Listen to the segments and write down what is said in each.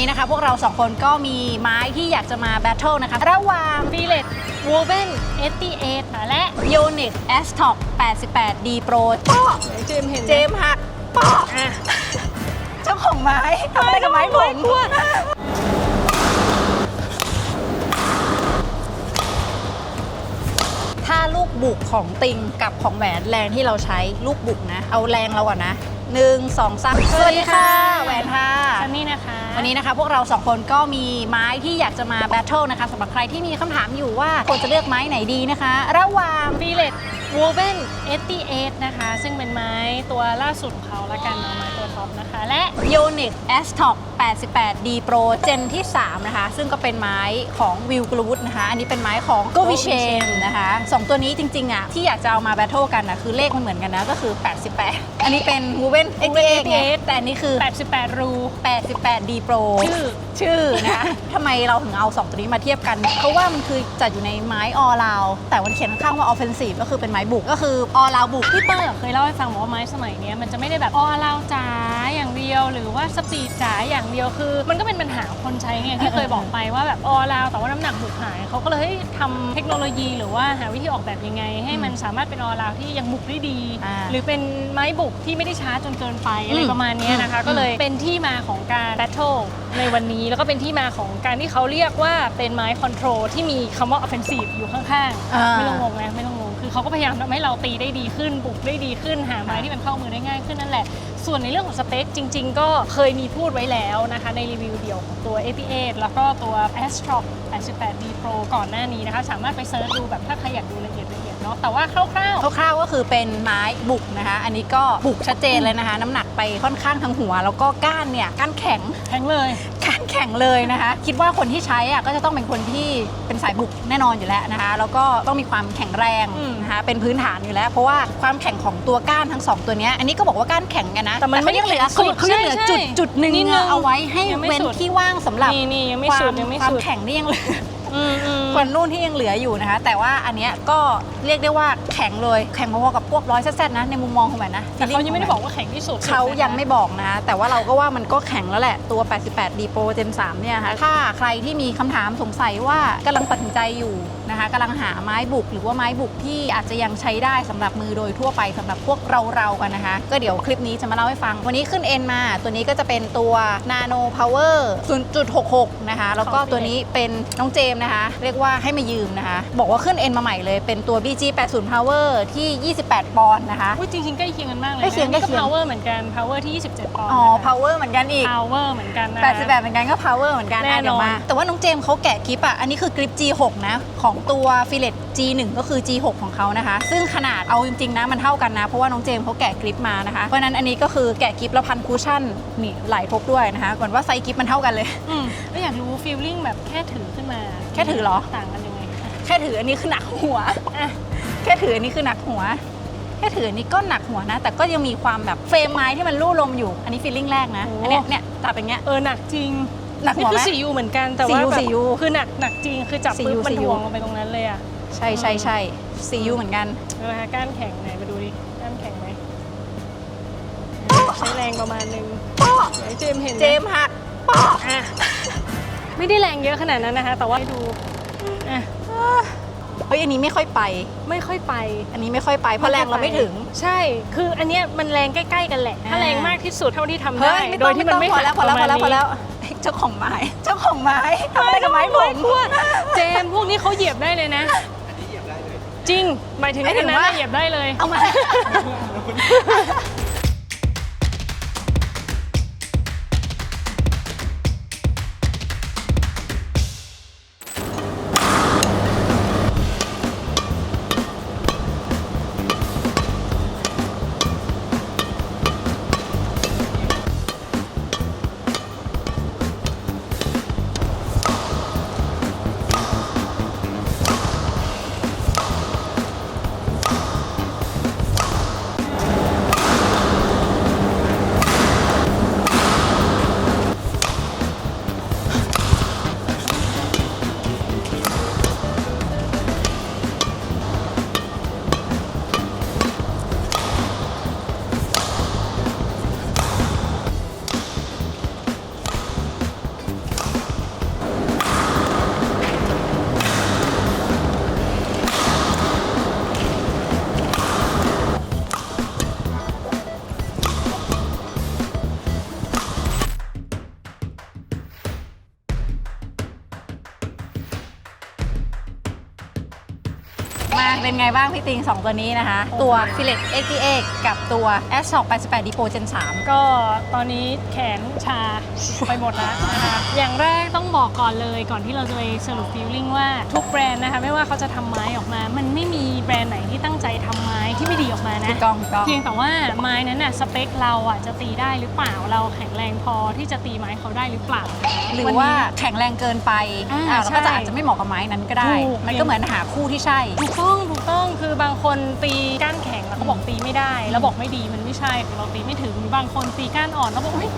นี้นะคะ พวกเราสองคนก็มีไม้ที่อยากจะมาแบทเทิลนะคะ ระหว่างฟิเลตวูเวน88ค่ะและ y o n i c S Top 88 D Pro ป้อเจมเห็นเจมส์หักป้ออะเจ้าของไม้ทำอะไรกับไม้ผมถ้าลูกบุกของติงกับของแหวนแรงที่เราใช้ลูกบุกนะ เอาแรงเราก่อนนะ หนึ่งสวัสดีค่ะ แหวนค่ะ ซันนี่นะคะ วันนี้นะคะพวกเราสองคนก็มีไม้ที่อยากจะมาแบทเทิลนะคะสำหรับใครที่มีคำถามอยู่ว่าควรจะเลือกไม้ไหนดีนะคะ ระหว่างฟีเลต i l l e t w o ตีเอทนะคะ ซึ่งเป็นไม้ตัวล่าสุดของเขาละกันเาไม้ตัวท็อปนะคะ และยูนิคแอสท็อป 88D Pro เจนที่ 3 นะคะ ซึ่งก็เป็นไม้ของวิวกรูดนะคะ อันนี้เป็นไม้ของโกวิเชนนะคะสองตัวนี้จริงๆอะที่อยากจะเอามาแบทเทิลกันนะคือเลขมันเหมือนกันนะก็คือ 88 อันนี้เป็นวูเวนเอ็กแต่อันนี้คือ 88 รู 88D Pro ชื่อชื่อนะทำไมเราถึงเอา 2 ตัวนี้มาเทียบกัน เพราะว่ามันคือจัดอยู่ในไม้ออลาวแต่มันเขียนข้างว่าออฟเฟนซีฟก็คือเป็นไม้บุกก็คือออลาวบุกพี่เปิ้ลเคยเล่าให้ฟังว่าไม้สมัยนี้มันจะไม่ได้แบบออลาวจ๋าอย่างเดียว หรือว่าสปีดจ๋าอย่างเดียวคือ มันก็เป็นปัญหาคนใช้ไงที่เคยบอกไปว่าแบบออเราแต่ว่าน้ำหนักบุกหายเขาก็เลยเฮ้ยทำเทคโนโลยีหรือว่าหาวิธีออกแบบยังไง ให้มันสามารถเป็นออเราที่ยังบุกได้ดี อ่าหรือเป็นไม้บุกที่ไม่ได้ช้าจนเกินไปอะไรอืมประมาณเนี้ยนะคะ อืม ก็เลยเป็นที่มาของการแบทเทิลในวันนี้แล้วก็เป็นที่มาของการที่เขาเรียกว่าเป็นไม้คอนโทรลที่มีคำว่า offensive อยู่ข้างๆอ่าไม่ต้องงงนะไม่ต้องงง คือเขาก็พยายามทำให้เราตีได้ดีขึ้น บุกได้ดีขึ้นหาไม้ที่มันเข้ามือได้ง่ายขึ้นนั่นแหละ ส่วนในเรื่องของสเปคจริง ๆ ก็เคยมีพูดไว้แล้วนะคะ ในรีวิวเดียวของตัว AP8 แล้วก็ตัว Astro 88 D Pro ก่อนหน้านี้นะคะ สามารถไปเซิร์ชดูแบบถ้าใครอยากดูละเอียดละเอียดเนาะแต่ว่าคร่าวคร่าวๆก็คือเป็นไม้บุกนะคะ อันนี้ก็บุกชัดเจนเลยนะคะ น้ำหนักไปค่อนข้างทางหัว แล้วก็ก้านเนี่ยก้านแข็งๆแข็งเลยก้านแข็งเลยนะคะ คิดว่าคนที่ใช้อะก็จะต้องเป็นคนที่เป็นสายบุกแน่นอนอยู่แล้วนะคะ แล้วก็ต้องมีความแข็งแรงอืมนะคะเป็นพื้นฐานอยู่แล้ว เพราะว่าความแข็งของตัวก้านทั้งสองตัวเนี้ยอันนี้ก็บอกว่าก้านแข็งกันนะแต่มันไม่ได้เขายังเหลือแข็งสุดเขายังเหลือใช่จุดใช่จุดหนึ่งนิดนึงเอาไว้ให้ยังไม่เว้นสุดที่ว่างสำหรับนี่นี่ยังไม่ควาสุมดยังไม่ความสุดแข็งที่ยังเหลืออืมอืม ส่วนนู่นที่ยังเหลืออยู่นะคะ แต่ว่าอันเนี้ยก็เรียกได้ว่าแข็งเลยแข็งพอๆกับพวกร้อยแซดๆนะในมุมมองของแหวนนะ แต่เขายังไม่ได้บอกว่าแข็งที่สุดเขายังนะคะไม่บอกนะคะแต่ว่าเราก็ว่ามันก็แข็งแล้วแหละตัว 88 D Pro Gen 3เนี่ยนะคะถ้าใครที่มีคำถามสงสัยว่ากำลังตัดสินใจอยู่นะคะกำลังหาไม้บุกหรือว่าไม้บุกที่อาจจะยังใช้ได้สำหรับมือโดยทั่วไปสำหรับพวกเราเราๆกันนะคะ ก็เดี๋ยวคลิปนี้จะมาเล่าให้ฟัง วันนี้ขึ้นเอ็นมา ตัวนี้ก็จะเป็นตัว Nano Power 0.66 นะคะแล้วก็ตัวนี้เป็นน้องเจมส์นะคะ เรียกว่าให้มายืมนะคะ บอกว่าขึ้นเอ็นมาใหม่เลย เป็นตัว BG 80 Power ที่ 28 ปอนด์นะคะ อุ๊ยจริงๆใกล้เคียงกันมากเลยใกล้เคียงนะนี่ก็ใกล้เคียง power เหมือนกัน power ที่ 27 ปอนด์อ๋อ นะคะ power เหมือนกันอีก power เหมือนกันนะ 88เหมือนกันก็ power เหมือนกันแน่อะเดี๋ยนอนวมาแต่ว่าน้องเจมส์เขาแกะกริปอะ อันนี้คือกริป G6 นะ ของตัว f i l e t G1 ก็คือ G6 ของเขานะคะ ซึ่งขนาดเอาจริงๆนะ มันเท่ากันนะ เพราะว่าน้องเจมส์เขาแกะกริปมานะคะ เพราะฉะนั้นอันนี้ก็คือแกะกริปแล้วพันคูชั่นนี่หลายทบด้วยนะคะก่อนว่าไซส์กริปมันเท่ากันเลย อืมแล้วอยากรู้ feeling แบบแค่ถือขึ้นมาแค่ถือเหรอ ต่างกันยังไงอะแค่ถืออันนี้คือหนักหัวอะแค่ถืออันนี้คือหนักหัว แค่ถืออันนี้ก็หนักหัวนะ แต่ก็ยังมีความแบบเฟรมไม้ที่มันลู่ลมอยู่ อันนี้ฟีลลิ่งแรกนะอันเนี้ยเนี่ยจับอย่างเงี้ย เออหนักจริงหนักหันี่วคืไหอมสียูเหมือนกันแต่ว่าสียูแบบสียูคือหนักหนักจริงคือจับสีปุ๊ยูบมันสียู ถ่วงลงไปตรงนั้นเลยอะใช่ใช่ใช่ซียูเหมือนกัน เออฮะก้านแข็งไหนมาดูดิก้านแข็งไหมใช้แรงประมาณนึงป้อเดี๋ยวให้เจมส์เห็นนะเจมส์หักป้ออะ ไม่ได้แรงเยอะขนาดนั้นนะคะ แต่ว่าให้ดูอะเฮ้ยอันนี้ไม่ค่อยไป ไม่ค่อยไป อันนี้ไม่ค่อยไปเพราะแรงเราไม่ถึง ใช่ คืออันเนี้ยมันแรงใกล้ๆกันแหละ ถ้าอ่าแรงมากที่สุดเท่าที่ทำเฮ้ได้ ยไม่โดต้องยที่มันไม่พอแล้วพอแล้วพอแล้วพอแล้วเฮ้ยเจ้าของไม้เจ้าของไม้ทำอะไรกับไม้ผมพวกเจมส์พวกนี้เขาเหยียบได้เลยนะจริง หมายถึงหมายถึอันงนั้นว่าน่ะเหยียบได้เลย เอามา เป็นไงบ้างพี่ติง 2 ตัวนี้นะคะ ตัว f i l e t x t x กับตัว s h o c 88 Depot Gen 3 ก็ตอนนี้แขนชาไปหมดแล้วนะคะ อย่างแรกต้องบอกก่อนเลยก่อนที่เราจะไปสรุปฟีลลิ่งว่าทุกแบรนด์นะคะ ไม่ว่าเขาจะทำไม้ออกมา มันไม่มีแบรนด์ไหนที่ตั้งใจทำไม้ ที่ไม่ดีออกมานะถูกต้องถูกต้องเพียงแต่ว่าไม้นั้นน่ะสเปคเราอะจะตีได้หรือเปล่าเราแข็งแรงพอที่จะตีไม้เขาได้หรือเปล่า หรือนนี้ว่าแข็งแรงเกินไปอ่าอ่าเราก็จะใช่อาจจะไม่เหมาะกับไม้นั้นก็ได้ถูกมันก็เหมือนหาคู่ที่ใช่ถูกต้องถูกต้องคือบางคนตีก้านแข็งแล้วเขาบอกตีไม่ได้ แล้วบอกไม่ดีมันไม่ใช่ของเราตีไม่ถึงหรือบางคนตีก้านอ่อนแล้วบอกเฮ้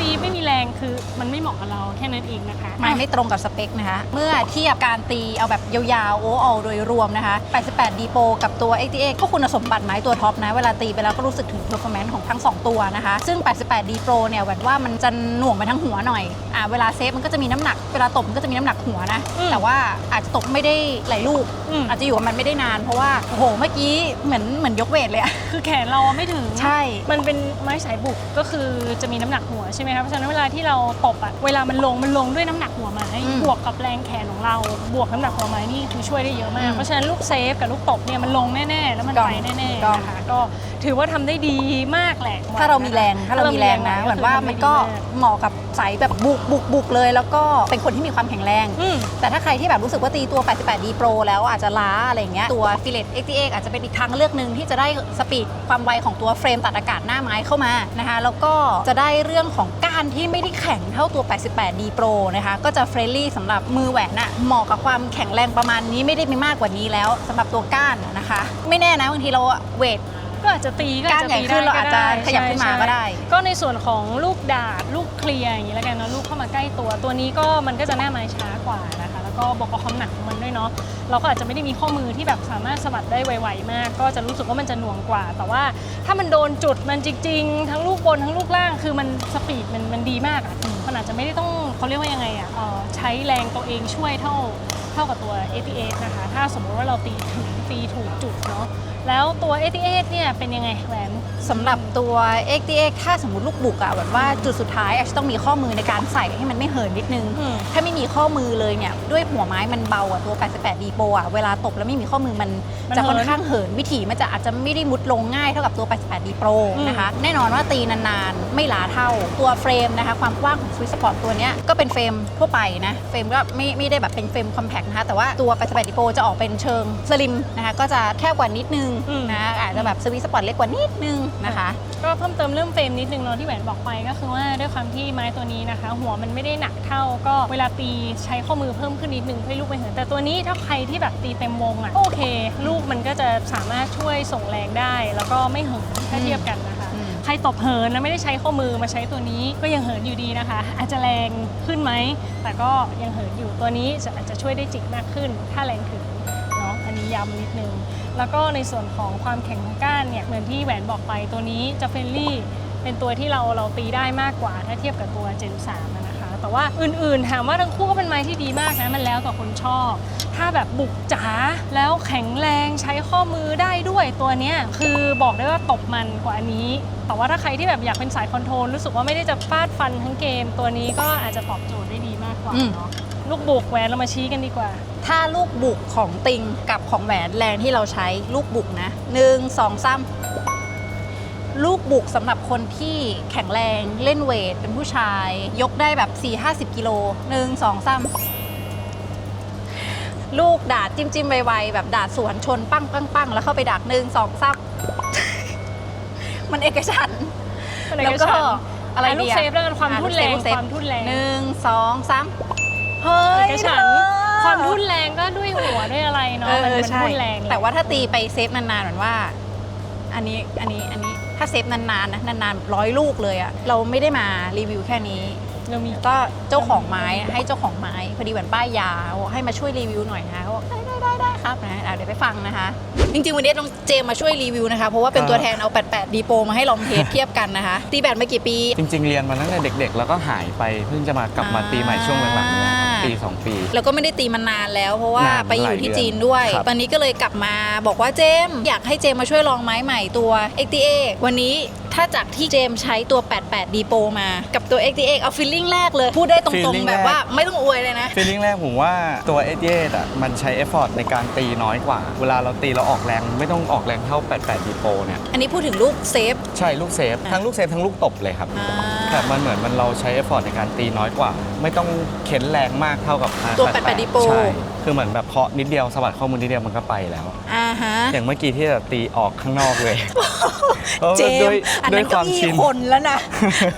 ยตีไม่มีแรงคือมันไม่เหมาะกับเราแค่นั้นเองนะคะไม้ไม่ตรงกับสเปคนะคะ เมื่อเทียบการตีเอาแบบยาวๆโอ้อโดยรวมนะคะ 88 Depot กับตัว88ก็คุณสมบัติไม้ตัวท็อปนะ เวลาตีไปแล้วก็รู้สึกถึง performance ของทั้ง 2 ตัวนะคะ ซึ่ง 88 Depot เนี่ยแหวนว่ามันจะหน่วงไปทั้งหัวหน่อยอ่าเวลาเซฟมันก็จะมีน้ำหนัก เวลาตบมันก็จะมีน้ำหนักหัวนะอืมแต่ว่าอาจจะตบไม่ได้หลายลูกอืมอาจจะอยู่กับมันไม่ได้นาน เพราะว่าโอ้โหเมื่อกี้เหมือนเหมือนยกเวทเลยอะคือแขนเราไม่ถึงใช่ มันเป็นไม้สายบุกก็คือจะมีน้ำหนักหัวใช่ไหมคะเพราะฉะนั้นเวลาที่เราตบอะเวลามันลงมันลงด้วยน้ำหนักหัวไม้อืมบวกกับแรงแขนของเรา บวกน้ำหนักหัวไม้นี่คือช่วยได้เยอะมาอืกมเพราะฉะนั้นลูกเซฟกับลูกตบเนี่ยมันลงแน่ๆ แล้วมันถูกต้ไปองแน่ถูกๆต้องนะคะก็ถือว่าทำได้ดีมากแหละถ้าเรามีแรงถ้าเรามีแรงนะถ้เหมือนว่ามันก็ทำได้ดีากเหมาะกับสายแบบบุกบุกบุกเลย แล้วก็เป็นคนที่มีความแข็งแรงอืมแต่ถ้าใครที่แบบรู้สึกว่าตีตัว 88 D Pro แล้วอาจจะล้าอะไรอย่างเงี้ยตัว f i l e t XTX อาจจะเป็นอีกทางเลือกหนึ่งที่จะได้สปีดความไวของตัวเฟรมตัดอากาศหน้าไม้เข้ามานะคะแล้วก็จะได้เรื่องของก้านที่ไม่ได้แข็งเท่าตัว 88 D Pro นะคะ ก็จะเฟรนลี่สำหรับมือแหวนอะเหมาะกับความแข็งแรงประมาณนี้ไม่ได้มีมากกว่านี้แล้วสำหรับตัวก้านอะนะคะ ไม่แน่นะบางทีเราเวท ก็อาจจะตีก็อาจจะตีก้านใหญ่ขึ้นเราอาจจะได้ขยับขึ้นมาใช่ก็ได้ก็ในส่วนของลูกดาดลูกเคลียร์อย่างนี้แล้วกันเนาะลูกเข้ามาใกล้ตัว ตัวนี้ก็มันก็จะหน้าไม้ช้ากว่านะคะแล้ว ก็บวกกับความหนักของมันด้วยเนาะเราก็อาจจะไม่ได้มีข้อมือที่แบบสามารถสะบัดได้ไวๆมาก ก็จะรู้สึกว่ามันจะหน่วงกว่า แต่ว่าถ้ามันโดนจุดมันจริง ๆ ทั้งลูกบนทั้งลูกล่างคือมันสปีดมันมันดีมากอะมันอาจจะไม่ได้ต้องเขาเรียกว่ายังไงอะเอ่อใช้แรงตัวเองช่วยเท่าเท่ากับตัว AT8 นะคะ ถ้าสมมติว่าเราตีถึงตีถูกจุดเนาะแล้วตัว AT8 เนี่ยเป็นยังไงแหวนสำหรับตัว XTX ถ้าสมมติลูกบุกอะแบบว่าจุดสุดท้ายอาจจะต้องมีข้อมือในการใส่ให้มันไม่เหินนิดนึงอืมถ้าไม่มีข้อมือเลยเนี่ยด้วยหัวไม้มันเบาอะตัว 88 d p o อะเวลาตบแล้วไม่มีข้อมือมันมันจะค่อนเหินข้างเหินวิถีมันจะอาจจะไม่ได้มุดลงง่ายเท่ากับตัว 88 d pro อืมนะคะ แน่นอนว่าตีนานๆ ไม่ล้าเท่าตัวเฟรมนะคะ ความกว้างของ Swiss Sport ตัวเนี้ยก็เป็นเฟรมทั่วไปนะ เฟรมก็ไม่ไม่ได้แบบเป็นเฟรมคอมแพคนะคะ แต่ว่าตัว88 d pro จะออกเป็นเชิงสลิมนะคะ ก็จะแคบกว่านิดนึงอืมนะอาจจะแบบ Swiss Sport เล็กกว่านิดนึงนะคะ ก็เพิ่มเติมเรื่องเฟรมนิดนึงเนาะที่แหวนบอกไปก็คือว่าด้วยความที่ไม้ตัวนี้นะคะ หัวมันไม่ได้หนักเท่าก็เวลาตีใช้ข้อมือเพิ่มขึ้นนิดนึงเพื่อให้ลูกไม่เหินแต่ตัวนี้ถ้าใครที่แบบตีเต็มวงอะ่ะโอเค ลูกมันก็จะสามารถช่วยส่งแรงได้ แล้วก็ไม่เหินถ้าเทียบกันนะคะอืม ใครตบเหินแล้วไม่ได้ใช้ข้อมือมาใช้ตัวนี้ก็ยังเหินอยู่ดีนะคะ อาจจะแรงขึ้นไหม แต่ก็ยังเหินอยู่ตัวนี้จะอาจจะช่วยได้จิกมากขึ้น ถ้าแรงถึงเนาะอันนี้ย้ำนิดนึง แล้วก็ในส่วนของความแข็งของก้านเนี่ยเหมือนที่แหวนบอกไปตัวนี้จะเฟรนลี่เป็นตัวที่เราเราตีได้มากกว่าถ้าเทียบกับตัว Gen 3อะนะ แต่ว่าอื่นๆ ถามว่าทั้งคู่ก็เป็นไม้ที่ดีมากนะ มันแล้วแต่คนชอบ ถ้าแบบบุกจ๋าแล้วแข็งแรงใช้ข้อมือได้ด้วยตัวเนี้ยคือบอกได้ว่าตบมันกว่าอันนี้ แต่ว่าถ้าใครที่แบบอยากเป็นสายคอนโทรลรู้สึกว่าไม่ได้จะฟาดฟันทั้งเกม ตัวนี้ก็อาจจะตอบโจทย์ได้ดีมากกว่าอืมเนาะลูกบุกแหวนเรามาชี้กันดีกว่า ถ้าลูกบุกของติงกับของแหวนแรงที่เราใช้ลูกบุกนะหนึ่งสองสาม ลูกบุกสำหรับคนที่แข็งแรงเล่นเวท เป็นผู้ชาย ยกได้แบบ 4 5 0 กิโลหนึ่งสองสามลูกดาดจิ้มจิ้มไวๆแบบดาดสวนชนปั้งปั้งปั้งแล้วเข้าไปดักหนึ่งสองสามมันเอกฉันท์อะไรแล้วก็ก็ช่างอะไรลูดีกเซฟแล้วกันความอะทุ่นแรงลูกเซฟความทุ่นแรงหนึ่งสองสามเฮ้ยเอกฉันเธอความทุ่นแรงก็ด้วยหัวด้วยอะไรเนาะเอมันอมันใช่ทุ่นแรงหละแต่ว่าถ้าตีไปเซฟนานๆเหมือนว่า อันนี้อันนี้อันนี้ ถ้าเซฟนานๆนะนานๆร้อยลูกเลยอะเราไม่ได้มารีวิวแค่นี้ เรามีก็เจ้าของไม้ให้เจ้าของไม้พอดีเหมือนป้ายยาบอกให้มาช่วยรีวิวหน่อยนะเขาบอกได้ ได้ได้ได้ครับนะอะเดี๋ยวไปฟังนะคะ จริงๆ วันนี้ต้องเจมมาช่วยรีวิวนะคะ เพราะว่าเป็นตัวแทนเอา 88 ดีโปมาให้ลองเทสเทียบกันนะคะ ตีแบตมากี่ปี จริง ๆ เรียนมาตั้งแต่เด็ก ๆ แล้วก็หายไปเพิ่งจะมากลับมาตีใหม่ช่วงหลังๆเนี่ยครับอ่าปี2ปี แล้วก็ไม่ได้ตีมานานแล้ว เพราะว่านานไปอยู่ที่หลายเดือนจีนด้วย ครับ ตอนนี้ก็เลยกลับมาบอกว่าเจมส์อยากให้เจมส์มาช่วยลองไม้ใหม่ตัว XTA วันนี้ถ้าจากที่เจมส์ใช้ตัว 88 d p o มา กับตัว XT8 เอาฟีลลิ่งแรกเลย พูดได้ตรง feeling ๆแบบแรกว่าไม่ต้องอวยเลยนะ ฟีลลิ่งแรกผมว่าตัว a อ8อะมันใช้เอฟฟอร์ตในการตีน้อยกว่า เวลาเราตีเราออกแรง ไม่ต้องออกแรงเท่า 88 d p o เนี่ยอันนี้พูดถึงลูกเซฟ ใช่ลูกเซฟอ่าทั้งลูกเซฟทั้งลูกตบเลยครับ อ่า แต่มันเหมือนมันเราใช้เอฟฟอร์ตในการตีน้อยกว่า ไม่ต้องเข็นแรงมากเท่ากับตัว88 d p o ใช่คือเหมือนแบบเคาะนิดเดียวสะบัดข้อมือนิดเดียวมันก็ไปแล้ว อ่าฮะอย่างเมื่อกี้ที่แบบตีออกข้างนอกเลยพราะว่าเจมด้วยส์อันด้วนั้ยนคเก้าวามอี้ชิน คนแล้วนะ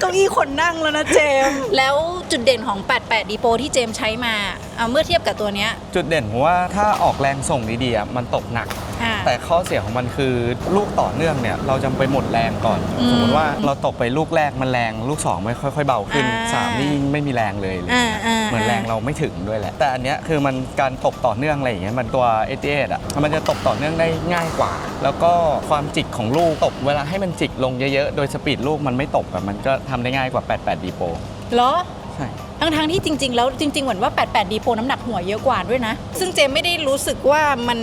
เก้าอี้คนนั่งแล้วนะเจมส์แล้วจุดเด่นของ 88 d p o ที่เจมส์ใช้มา เอาเมื่อเทียบกับตัวเนี้ยจุดเด่นผมว่าถ้าออกแรงส่งดีๆอะมันตกหนัก อ่า แต่ข้อเสียของมันคือลูกต่อเนื่องเนี่ยเราจะไปหมดแรงก่อน อืมสมมติว่าเราตบไปลูกแรกมันแรง ลูกสองไม่ค่อยๆเบาขึ้นอ่าสามนี่ยิ่งไม่มีแรงเลยอะไรอ่าเงี้ยอ่า เหมือนแรงเราไม่ถึงด้วยแหละ แต่อันเนี้ยคือมันการตบต่อเนื่องอะไรอย่างเงี้ยมันตัวเอทีเอะมันจะตบต่อเนื่องได้ง่ายกว่า แล้วก็ความจิกของลูกตบเวลาให้มันจิกลงเยอะๆโดยสปีดลูกมันไม่ตกอะมันก็ทำได้ง่ายกว่า 88 d p o เหรอ ใช่ ทั้งทั้งๆที่จริง ๆ แล้วจริงๆเหมือนว่า 88 d p o น้ำหนักหัวเยอะกว่าด้วยนะ ซึ่งเจมไม่ได้รู้สึกว่ามัน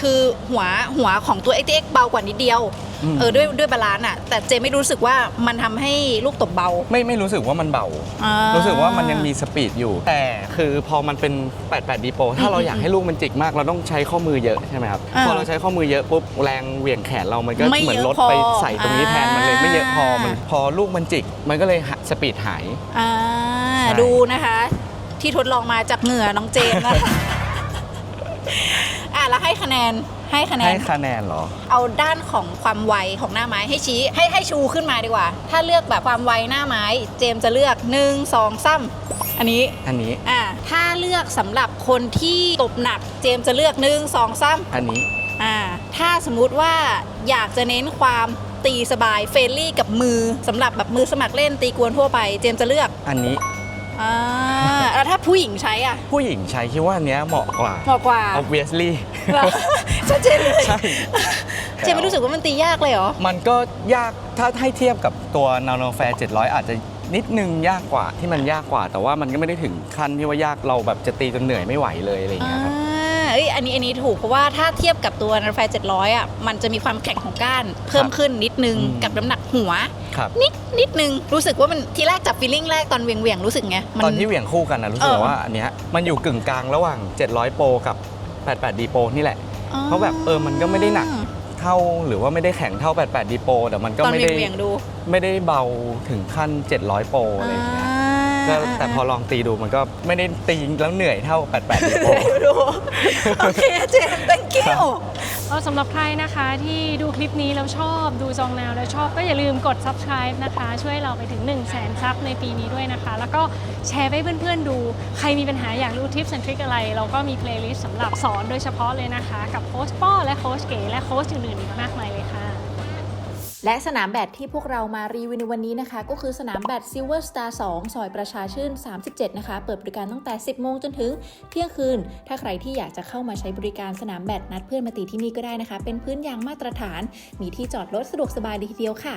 คือหัวหัวของตัว XTX เบากว่านิดเดียวอืมเออด้วยด้วยบาลานซ์อะแต่เจมไม่รู้สึกว่ามันทำให้ลูกตบเบา ไม่ไม่รู้สึกว่ามันเบา อ่ารู้สึกว่ามันยังมีสปีดอยู่ แต่คือพอมันเป็น 88 d p o ถ้าเราอยากให้ลูกมันจิกมาก เราต้องใช้ข้อมือเยอะใช่ไหมครับ อ่าพอเราใช้ข้อมือเยอะปุ๊บแรงเหวี่ยงแขนเรามันก็ไม่เหมือนเยอะลดพอไปใส่ตรงนี้แทนมันเลยไม่เยอะพออ่ามัมันพอลูกมันจิก มันก็เลยหาสปีดหาย อ่า ใช่ดูนะคะ ที่ทดลองมาจากเหงื่อน้องเจมส์นะคะ อะแล้วให้คะแนนให้คะแนให้นคะแนนเหรอ เอาด้านของความไวของหน้าไม้ให้ชี้ให้ให้ชูขึ้นมาดีกว่า ถ้าเลือกแบบความไวหน้าไม้ เจมส์จะเลือก1 2 3อันนี้ อันนี้ อ่าถ้าเลือกสำหรับคนที่ตบหนัก เจมส์จะเลือก 1 2 3อันนี้ อ่า ถ้าสมมุติว่าอยากจะเน้นความตีสบายเฟรนลี่กับมือสำหรับแบบมือสมัครเล่นตีกวนทั่วไป เจมส์จะเลือก อันนี้ อ่าแล้วถ้าผู้หญิงใช้อะ ผู้หญิงใช้คิดว่าอันเนี้ยเหมาะกว่า เหมาะกว่า obviously เหรอชัดเจนเลยใช่ เจมส์ไม่รู้สึกว่ามันตียากเลยเหรอ มันก็ยากถ้าให้เทียบกับตัว Nano Fair 700 อาจจะนิดนึงยากกว่าที่มันยากกว่า แต่ว่ามันก็ไม่ได้ถึงขั้นที่ว่ายากเราแบบจะตีจนเหนื่อยไม่ไหวเลยอะไรอย่างเงี้ยครับ อ่า เอ้ยอันนี้อันนี้ถูกเพราะว่าถ้าเทียบกับตัวนันไฟ700อะมันจะมีความแข็งของก้านเพิ่มขึ้นนิดนึงอืมกับน้ำหนักหัวครับนิดนิดนึงรู้สึกว่ามันทีแรกจับฟีลลิ่งแรกตอนเวียงเวียงๆรู้สึกไงมัตอนที่เหวี่ยงคู่กันนะรู้สึกเออว่าอันเนี้ยมันอยู่กึ่งกลางระหว่าง 700 โปรกับ 88 d โปรนี่แหละอ๋อเพราะแบบเออมันก็ไม่ได้หนักเท่าหรือว่าไม่ได้แข็งเท่า 88 d โปรแต่มันก็ตอนไม่เวียได้งเวียงๆดูไม่ได้เบาถึงขั้น 700 โปรอะไรอย่างเงี้ยก็แต่พอลองตีดูมันก็ไม่ได้ตีแล้วเหนื่อยเท่า 88 d โปรดู โอเคเจมส์ thank ครั you บก็สำหรับใครนะคะที่ดูคลิปนี้แล้วชอบดูจองแนวแล้วชอบก็อย่าลืมกด subscribe นะคะ ช่วยเราไปถึง 1 0 0 0 0แสนซับในปีนี้ด้วยนะคะ แล้วก็แชร์ให้เพื่อนๆดู ใครมีปัญหาอยากรู้ทิปส์และทริคอะไร เราก็มีเพลย์ลิสต์สำหรับสอนโดยเฉพาะเลยนะคะ กับโค้ชป้อและโค้ชเก๋และโค้ชอื่นๆอีกมากมายเลยค่ะ และสนามแบดที่พวกเรามารีวิวในวันนี้นะคะ ก็คือสนามแบด Silver Star 2 ซอยประชาชื่น 37 นะคะ เปิดบริการตั้งแต่ 10 โมงจนถึงเที่ยงคืน ถ้าใครที่อยากจะเข้ามาใช้บริการสนามแบดนัดเพื่อนมาตีที่นี่ก็ได้นะคะ เป็นพื้นยางมาตรฐาน มีที่จอดรถสะดวกสบายดีทีเดียวค่ะ